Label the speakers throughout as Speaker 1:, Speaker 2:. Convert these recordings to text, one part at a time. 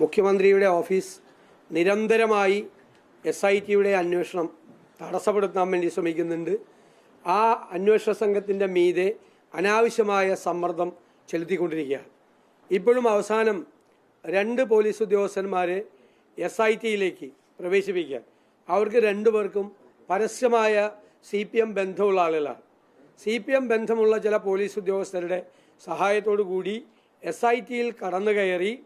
Speaker 1: മുഖ്യമന്ത്രിയുടെ ഓഫീസ് നിരന്തരമായി S I ടിയുടെ അന്വേഷണം തടസ്സപ്പെടുത്താൻ വേണ്ടി ശ്രമിക്കുന്നുണ്ട്. ആ അന്വേഷണ സംഘത്തിന്റെ മീതെ അനാവശ്യമായ സമ്മർദ്ദം ചെലുത്തിക്കൊണ്ടിരിക്കുകയാണ്. ഇപ്പോഴും അവസാനം രണ്ട് പോലീസ് ഉദ്യോഗസ്ഥന്മാരെ എസ് ഐ ടിയിലേക്ക് പ്രവേശിപ്പിക്കാൻ അവർക്ക് രണ്ടു പേർക്കും പരസ്യമായ സി പി എം ബന്ധമുള്ള ആളുകളാണ്. സി പി എം ബന്ധമുള്ള ചില പോലീസ് ഉദ്യോഗസ്ഥരുടെ സഹായത്തോടു കൂടി എസ് ഐ ടിയിൽ കടന്നു കയറി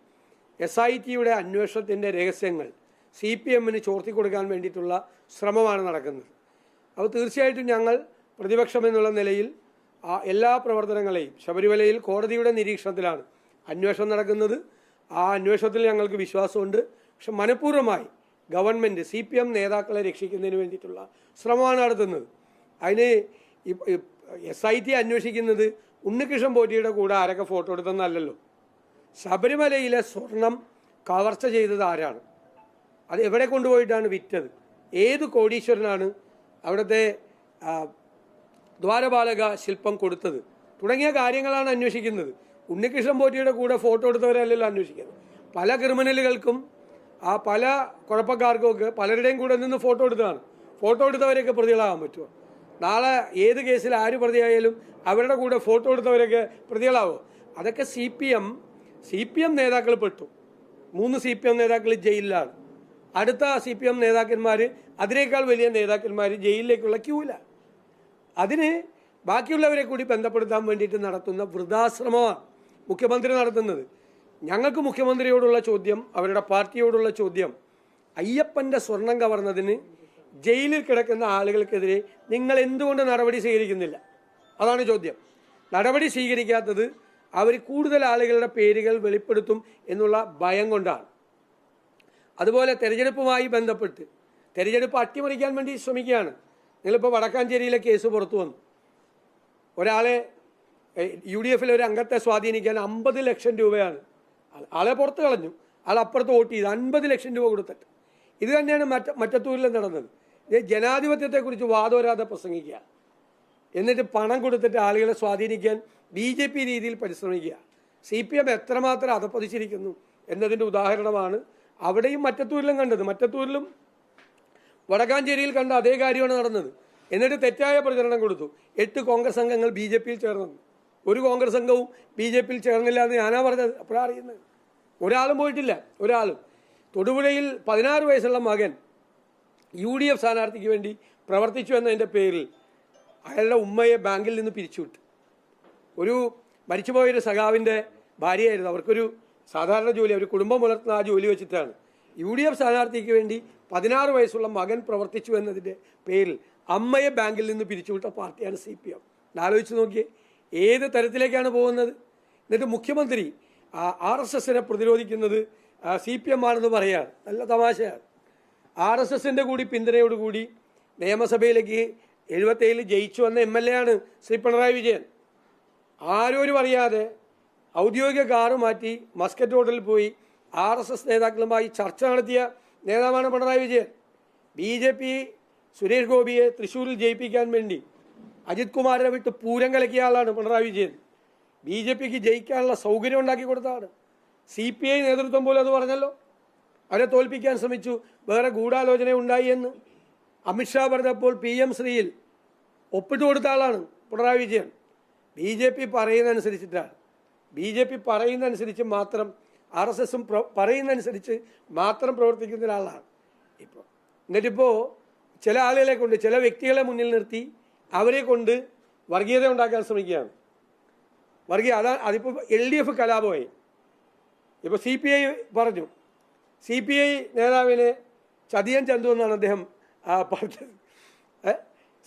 Speaker 1: എസ് ഐ ടിയുടെ അന്വേഷണത്തിന്റെ രഹസ്യങ്ങൾ സി പി എമ്മിന് ചോർത്തി കൊടുക്കാൻ വേണ്ടിയിട്ടുള്ള ശ്രമമാണ് നടക്കുന്നത്. അപ്പോൾ തീർച്ചയായിട്ടും ഞങ്ങൾ പ്രതിപക്ഷം എന്നുള്ള നിലയിൽ എല്ലാ പ്രവർത്തനങ്ങളെയും ശബരിമലയിൽ കോടതിയുടെ നിരീക്ഷണത്തിലാണ് അന്വേഷണം നടക്കുന്നത്. ആ അന്വേഷണത്തിൽ ഞങ്ങൾക്ക് വിശ്വാസമുണ്ട്. പക്ഷെ മനഃപൂർവമായി ഗവൺമെന്റ് സി പി എം നേതാക്കളെ രക്ഷിക്കുന്നതിന് വേണ്ടിയിട്ടുള്ള ശ്രമമാണ് നടത്തുന്നത്. അതിന് എസ് ഐ ടി അന്വേഷിക്കുന്നത് ഉണ്ണികൃഷ്ണൻ പോറ്റിയുടെ കൂടെ ആരൊക്കെ ഫോട്ടോ എടുത്തെന്നല്ലല്ലോ ശബരിമലയിലെ സ്വർണം കവർച്ച ചെയ്തത് ആരാണ്? അത് എവിടെ കൊണ്ടുപോയിട്ടാണ് വിറ്റത്? ഏത് കോടീശ്വരനാണ് അവിടുത്തെ ദ്വാരപാലക ശില്പം കൊടുത്തത്? തുടങ്ങിയ കാര്യങ്ങളാണ് അന്വേഷിക്കുന്നത്. ഉണ്ണികൃഷ്ണൻ പോറ്റിയുടെ കൂടെ ഫോട്ടോ എടുത്തവരല്ലല്ലോ അന്വേഷിക്കുന്നത്. പല ക്രിമിനലുകൾക്കും ആ പല കുഴപ്പക്കാർക്കും ഒക്കെ പലരുടെയും കൂടെ നിന്ന് ഫോട്ടോ എടുത്തതാണ്. ഫോട്ടോ എടുത്തവരെയൊക്കെ പ്രതികളാകാൻ പറ്റുമോ? നാളെ ഏത് കേസിൽ ആര് പ്രതിയായാലും അവരുടെ കൂടെ ഫോട്ടോ എടുത്തവരൊക്കെ പ്രതികളാവോ? അതൊക്കെ C P M C P M നേതാക്കൾ പെട്ടു. മൂന്ന് സി പി എം നേതാക്കൾ ജയിലിലാണ്. അടുത്ത സി പി എം നേതാക്കന്മാർ അതിനേക്കാൾ വലിയ നേതാക്കന്മാർ ജയിലിലേക്കുള്ള ക്യൂവിലാണ് അതിന് ബാക്കിയുള്ളവരെ കൂടി ബന്ധപ്പെടുത്താൻ വേണ്ടിയിട്ട് നടത്തുന്ന വൃദ്ധാശ്രമമാണ് മുഖ്യമന്ത്രി നടത്തുന്നത്. ഞങ്ങൾക്ക് മുഖ്യമന്ത്രിയോടുള്ള ചോദ്യം അവരുടെ പാർട്ടിയോടുള്ള ചോദ്യം അയ്യപ്പന്റെ സ്വർണം കവർന്നതിന് ജയിലിൽ കിടക്കുന്ന ആളുകൾക്കെതിരെ നിങ്ങൾ എന്തുകൊണ്ട് നടപടി സ്വീകരിക്കുന്നില്ല? അതാണ് ചോദ്യം. നടപടി സ്വീകരിക്കാത്തത് അവർ കൂടുതൽ ആളുകളുടെ പേരുകൾ വെളിപ്പെടുത്തും എന്നുള്ള ഭയം കൊണ്ടാണ്. അതുപോലെ തെരഞ്ഞെടുപ്പുമായി ബന്ധപ്പെട്ട് തെരഞ്ഞെടുപ്പ് അട്ടിമറിക്കാൻ വേണ്ടി ശ്രമിക്കുകയാണ്. നിങ്ങളിപ്പോൾ വടക്കാഞ്ചേരിയിലെ കേസ് പുറത്തു വന്നു. ഒരാളെ യു ഡി എഫിലെ ഒരു അംഗത്തെ സ്വാധീനിക്കാൻ അമ്പത് ലക്ഷം രൂപയാണ്. ആളെ പുറത്ത് കളഞ്ഞു. ആൾ അപ്പുറത്ത് വോട്ട് ചെയ്ത്. അൻപത് ലക്ഷം രൂപ കൊടുത്തിട്ട്. ഇത് തന്നെയാണ് മറ്റ മറ്റത്തൂരിൽ നടന്നത്. ജനാധിപത്യത്തെക്കുറിച്ച് വാദോരാതെ പ്രസംഗിക്കുക. എന്നിട്ട് പണം കൊടുത്തിട്ട് ആളുകളെ സ്വാധീനിക്കാൻ ബി ജെ പി രീതിയിൽ പരിശ്രമിക്കുക. സി പി എം എത്രമാത്രം അധപ്പതിച്ചിരിക്കുന്നു എന്നതിന്റെ ഉദാഹരണമാണ് അവിടെയും മറ്റത്തൂരിലും കണ്ടത്. മറ്റത്തൂരിലും വടക്കാഞ്ചേരിയിൽ കണ്ട അതേ കാര്യമാണ് നടന്നത്. എന്നിട്ട് തെറ്റായ പ്രചരണം കൊടുത്തു. എട്ട് കോൺഗ്രസ് അംഗങ്ങൾ ബി ജെ പിയിൽ ചേർന്നു. ഒരു കോൺഗ്രസ് അംഗവും ബി ജെ പിയിൽ ചേർന്നില്ല എന്ന് ഞാനാ പറഞ്ഞത്. അപ്പോഴാണ് അറിയുന്നത്. ഒരാളും പോയിട്ടില്ല. ഒരാളും. തൊടുപുഴയിൽ പതിനാറ് വയസ്സുള്ള മകൻ യു ഡി എഫ് സ്ഥാനാർത്ഥിക്ക് വേണ്ടി പ്രവർത്തിച്ചു എന്നതിന്റെ പേരിൽ അയാളുടെ ഉമ്മയെ ബാങ്കിൽ നിന്ന് പിരിച്ചുവിട്ടു. ഒരു മരിച്ചുപോയൊരു സഖാവിന്റെ ഭാര്യയായിരുന്നു. അവർക്കൊരു സാധാരണ ജോലി അവർ കുടുംബം പുലർത്തുന്ന ആ ജോലി വെച്ചിട്ടാണ്. യു ഡി എഫ് സ്ഥാനാർത്ഥിക്ക് വേണ്ടി പതിനാറ് വയസ്സുള്ള മകൻ പ്രവർത്തിച്ചു എന്നതിന്റെ പേരിൽ അമ്മയെ ബാങ്കിൽ നിന്ന് പിരിച്ചുവിട്ട പാർട്ടിയാണ് സി പി എം. ആലോചിച്ച് നോക്കിയേ ഏത് തരത്തിലേക്കാണ് പോകുന്നത്? എന്നിട്ട് മുഖ്യമന്ത്രി ആർ എസ് എസിനെ പ്രതിരോധിക്കുന്നത് സി പി എം ആണെന്ന് പറയാണ് നല്ല തമാശയാണ്. ആർ എസ് എസിന്റെ കൂടി പിന്തുണയോടുകൂടി നിയമസഭയിലേക്ക് എഴുപത്തേഴിൽ ജയിച്ചു വന്ന എം എൽ എ ആണ് ശ്രീ പിണറായി വിജയൻ. ആരോരും അറിയാതെ ഔദ്യോഗിക കാറ് മാറ്റി മസ്കറ്റ് ഹോട്ടലിൽ പോയി ആർ എസ് എസ് നേതാക്കളുമായി ചർച്ച നടത്തിയ നേതാവാണ് Pinarayi Vijayan. B J P Suresh ഗോപിയെ തൃശ്ശൂരിൽ ജയിപ്പിക്കാൻ വേണ്ടി അജിത് കുമാറിനെ വിട്ട് പൂരം കലക്കിയ ആളാണ് പിണറായി വിജയൻ. ബി ജെ പിക്ക് ജയിക്കാനുള്ള സൗകര്യം ഉണ്ടാക്കി കൊടുത്തതാണ്. സി പി ഐ നേതൃത്വം പോലും അത് പറഞ്ഞല്ലോ. അവരെ തോൽപ്പിക്കാൻ ശ്രമിച്ചു. വേറെ ഗൂഢാലോചന ഉണ്ടായി എന്ന് അമിത്ഷാ പറഞ്ഞപ്പോൾ പി എം ശ്രീയിൽ ഒപ്പിട്ട് കൊടുത്ത ആളാണ് Pinarayi Vijayan. B J P പറയുന്നതനുസരിച്ചിട്ടാണ്. B J P പറയുന്നതനുസരിച്ച് മാത്രം ആർ എസ് എസും പറയുന്നതനുസരിച്ച് മാത്രം പ്രവർത്തിക്കുന്ന ഒരാളാണ്. ഇപ്പോൾ എന്നിട്ടിപ്പോൾ ചില ആളുകളെ കൊണ്ട് ചില വ്യക്തികളെ മുന്നിൽ നിർത്തി അവരെ കൊണ്ട് വർഗീയത ഉണ്ടാക്കാൻ ശ്രമിക്കുകയാണ്. വർഗീയ അതാ അതിപ്പോൾ എൽ ഡി എഫ് കലാപമായി. ഇപ്പോൾ സി പി ഐ പറഞ്ഞു. സി പി ഐ നേതാവിനെ ചതിയൻ ചന്തു എന്നാണ് അദ്ദേഹം പറഞ്ഞത്.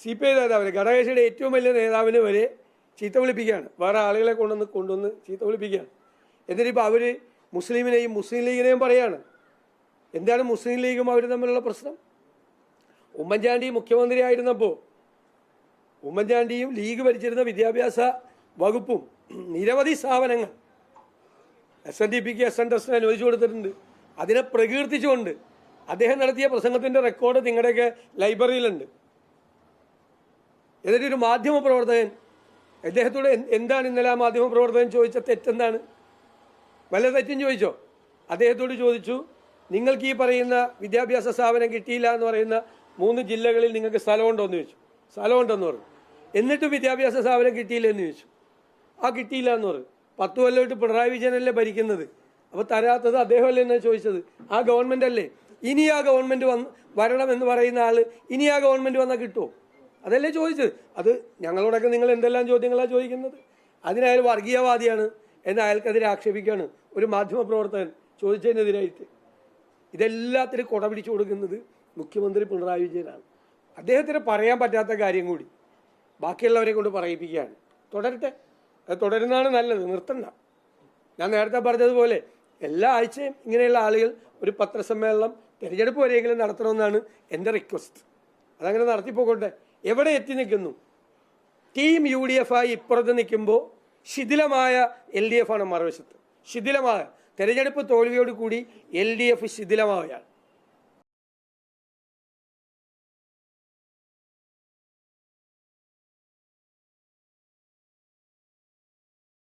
Speaker 1: സി പി ഐ നേതാവിന് ഘടകകക്ഷിയുടെ ഏറ്റവും വലിയ നേതാവിന് വരെ ചീത്ത വിളിപ്പിക്കുകയാണ്. വേറെ ആളുകളെ കൊണ്ടുവന്ന് കൊണ്ടുവന്ന് ചീത്ത വിളിപ്പിക്കുകയാണ്. എന്നിട്ടിപ്പോൾ അവർ മുസ്ലിമിനെയും മുസ്ലിം ലീഗിനെയും പറയാണ്. എന്താണ് മുസ്ലിം ലീഗും അവർ തമ്മിലുള്ള പ്രശ്നം? ഉമ്മൻചാണ്ടി മുഖ്യമന്ത്രി ആയിരുന്നപ്പോൾ ഉമ്മൻചാണ്ടിയും ലീഗ് ഭരിച്ചിരുന്ന വിദ്യാഭ്യാസ വകുപ്പും നിരവധി സ്ഥാപനങ്ങൾ എസ് എൻ ഡി പിക്ക് എസ് എൻ ടെസ്റ്റിന് അനുവദിച്ചു കൊടുത്തിട്ടുണ്ട്. അതിനെ പ്രകീർത്തിച്ചുകൊണ്ട് അദ്ദേഹം നടത്തിയ പ്രസംഗത്തിന്റെ റെക്കോർഡ് നിങ്ങളുടെയൊക്കെ ലൈബ്രറിയിലുണ്ട് എന്നിട്ടൊരു മാധ്യമ പ്രവർത്തകൻ അദ്ദേഹത്തോട് എന്താണ് ഇന്നലെ ആ മാധ്യമ പ്രവർത്തകൻ ചോദിച്ച തെറ്റെന്താണ്? വല്ല തെറ്റും ചോദിച്ചോ? അദ്ദേഹത്തോട് ചോദിച്ചു നിങ്ങൾക്ക് ഈ പറയുന്ന വിദ്യാഭ്യാസ സ്ഥാപനം കിട്ടിയില്ല എന്ന് പറയുന്ന മൂന്ന് ജില്ലകളിൽ നിങ്ങൾക്ക് സ്ഥലമുണ്ടോ? എന്ന് ചോദിച്ചു. സ്ഥലമുണ്ടെന്ന് പറഞ്ഞു. എന്നിട്ടും വിദ്യാഭ്യാസ സ്ഥാപനം കിട്ടിയില്ല എന്ന് ചോദിച്ചു. ആ കിട്ടിയില്ല എന്ന് പറഞ്ഞു. പത്ത് കൊല്ലമായിട്ട് പിണറായി വിജയനല്ലേ ഭരിക്കുന്നത്? അപ്പോൾ തരാത്തത് അദ്ദേഹമല്ലേ എന്നാണ് ചോദിച്ചത്? ആ ഗവൺമെന്റ് അല്ലേ ഇനി ആ ഗവൺമെന്റ് വന്ന് വരണം എന്ന് പറയുന്ന ആൾ ഇനി ആ ഗവൺമെന്റ് വന്നാൽ കിട്ടുമോ അതല്ലേ ചോദിച്ചത്? അത് ഞങ്ങളോടൊക്കെ നിങ്ങൾ എന്തെല്ലാം ചോദ്യങ്ങളാണ് ചോദിക്കുന്നത്? അതിനയാൾ വർഗീയവാദിയാണ് എന്ന് അയാൾക്കെതിരെ ആക്ഷേപിക്കുകയാണ് ഒരു മാധ്യമ പ്രവർത്തകൻ ചോദിച്ചതിനെതിരായിട്ട്. ഇതെല്ലാത്തിനും കൊട പിടിച്ചു കൊടുക്കുന്നത് മുഖ്യമന്ത്രി പിണറായി വിജയനാണ്. അദ്ദേഹത്തിന് പറയാൻ പറ്റാത്ത കാര്യം കൂടി ബാക്കിയുള്ളവരെ കൊണ്ട് പറയിപ്പിക്കുകയാണ്. തുടരട്ടെ. അത് തുടരുന്നതാണ് നല്ലത്. നിർത്തണ്ട. ഞാൻ നേരത്തെ പറഞ്ഞതുപോലെ എല്ലാ ആഴ്ചയും ഇങ്ങനെയുള്ള ആളുകൾ ഒരു പത്രസമ്മേളനം തിരഞ്ഞെടുപ്പ് വരെയെങ്കിലും നടത്തണമെന്നാണ് എന്റെ റിക്വസ്റ്റ് അതങ്ങനെ നടത്തിപ്പോകട്ടെ. എവിടെ എത്തി നിൽക്കുന്നു? ടീം യു ഡി എഫ് ആയി ഇപ്പുറത്ത് നിൽക്കുമ്പോൾ ശിഥിലമായ എൽ ഡി എഫ് ആണ് മറുവശത്ത്. ശിഥിലമായ തെരഞ്ഞെടുപ്പ് തോൽവിയോട് കൂടി എൽ ഡി എഫ് ശിഥിലമാവുകയാണ്.